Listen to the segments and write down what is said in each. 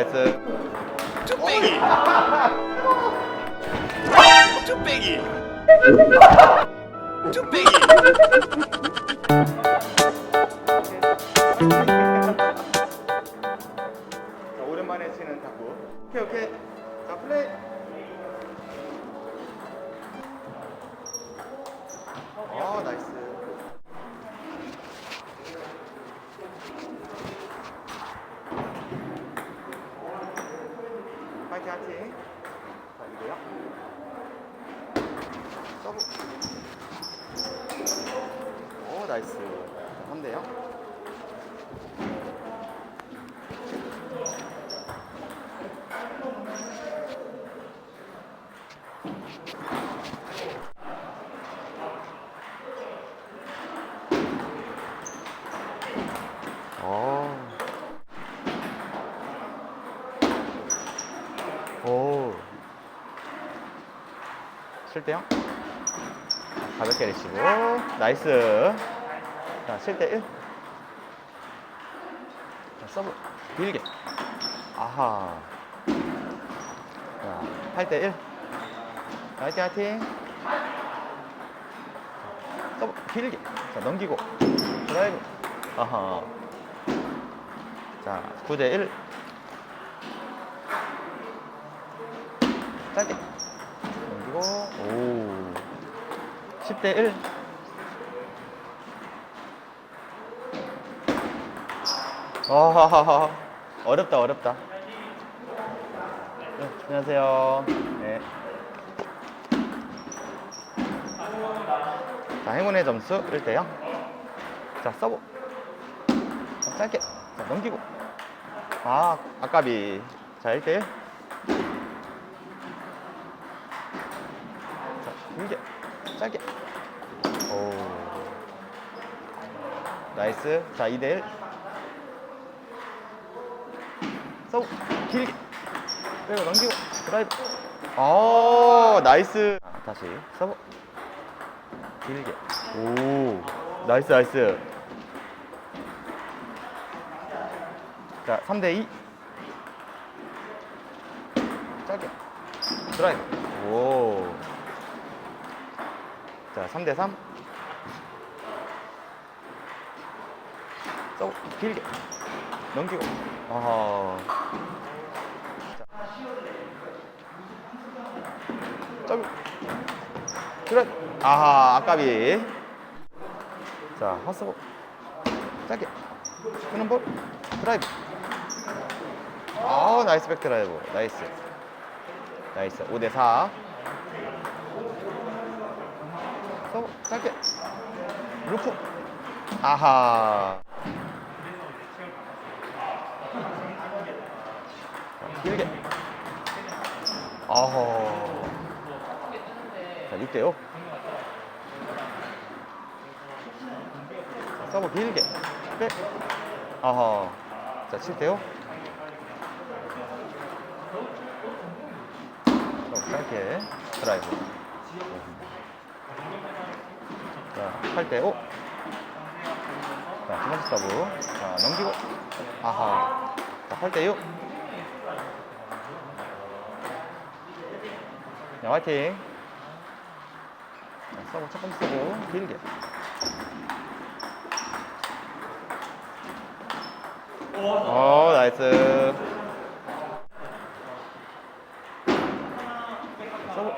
나이스. 쭈빼기 쭈빼기 쭈빼기 자, 오랜만에 치는 탁구. 오케이, 오케이. 자, 플레이. 어, 나이스. 파이팅, 파이팅. 자, 이거요. 서브. 자, 3대요. 어. 오. 칠대요? 가볍게 내시고. 나이스. 자, 7대 1. 자, 서브. 길게. 아하. 자, 8대 1. 화이팅, 화이팅. 서브. 길게. 자, 넘기고. 드라이브. 아하. 자, 9대 1. 짧게. 넘기고, 오. 10대 1. 아, 어렵다, 어렵다. 네, 안녕하세요. 네. 자, 행운의 점수 1대 0. 자, 서브. 자, 짧게. 자, 넘기고. 아, 아까비. 자, 1대 1. 자, 길게. 짧게. 오. 나이스. 자, 2대 1. 서브. 길게. 빼고 넘기고. 드라이브. 어, 나이스. 아, 다시. 서브. 길게. 오. 나이스, 나이스. 자, 3대2. 짧게. 드라이브. 오. 자, 3대3. 서브. 길게. 넘기고. 아하. 점프. 드라이브. 아하, 아까비. 자, 헛서브. 짧게. 끄는 볼. 드라이브. 아, 나이스 백 드라이브. 나이스. 나이스. 5대 4. 서브 짧게. 루프. 아하. 자, 길게. 아하. 자, 6대 5. 서브 길게. 백. 아하. 자, 7대 5. 서브 짧게. 드라이브. 자, 8대 5. 자, 두 번째 서브. 자, 넘기고. 아하. 자, 8대 6. 자, 화이팅. 자, 서브 첫 번째 서브. 길게. 어, 나이스. 서브.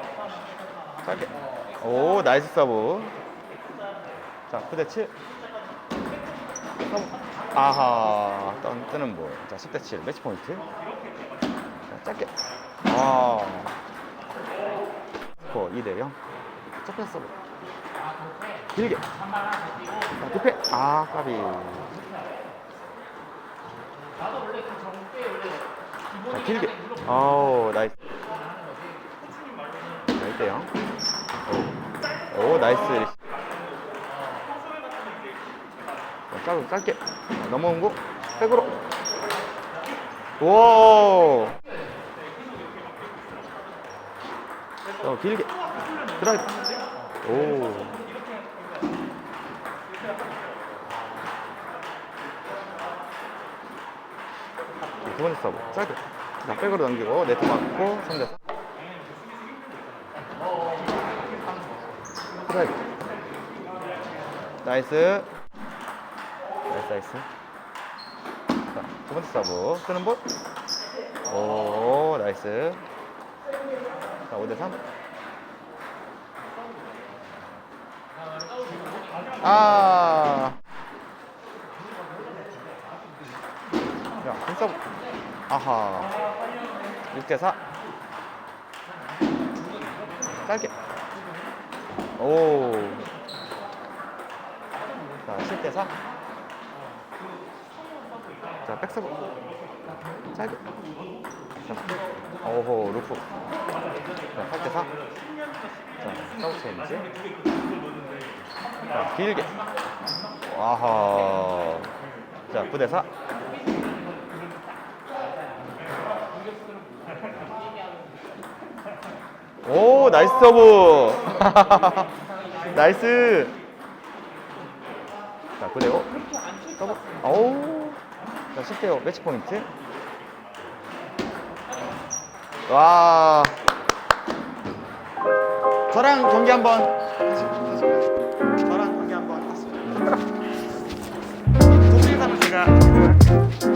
짧게. 오, 나이스 서브. 자, 9대 7. 서브. 아하, 떠, 뜨는 볼. 자, 10대 7. 매치 포인트. 자, 짧게. 아. 스코어 2대 0. 첫 번째 서브. 길게. 자, 뒷패. 아, 까비. 자, 길게. 아우, 나이스. 자, 1대 0. 오, 오 나이스. 자, 짧, 짧게. 자, 넘어온 거. 백으로. 오. 어, 길게. 드라이브. 오. 두 번째 서브. 짧게. 자, 백으로 넘기고 네트 맞고 3대 4. 드라이브. 나이스. 나이스, 나이스. 자, 두 번째 서브. 쓰는 볼. 오, 나이스. 자, 5대 3. 아. 서브. 아하. 6대 4. 짧게. 오. 자, 7대 4. 자, 백서브. 짧게. 자, 오호, 루프. 자, 8대 4. 자, 서브 체인지. 자, 길게. 와하. 자, 9대 4. 오, 나이스 서브. 나이스. 자, 9대 5. 서브. 오. 자, 10대 5 매치 포인트. 와. 저랑 경기 한번. 저랑 경기 한번. 독일 사무실가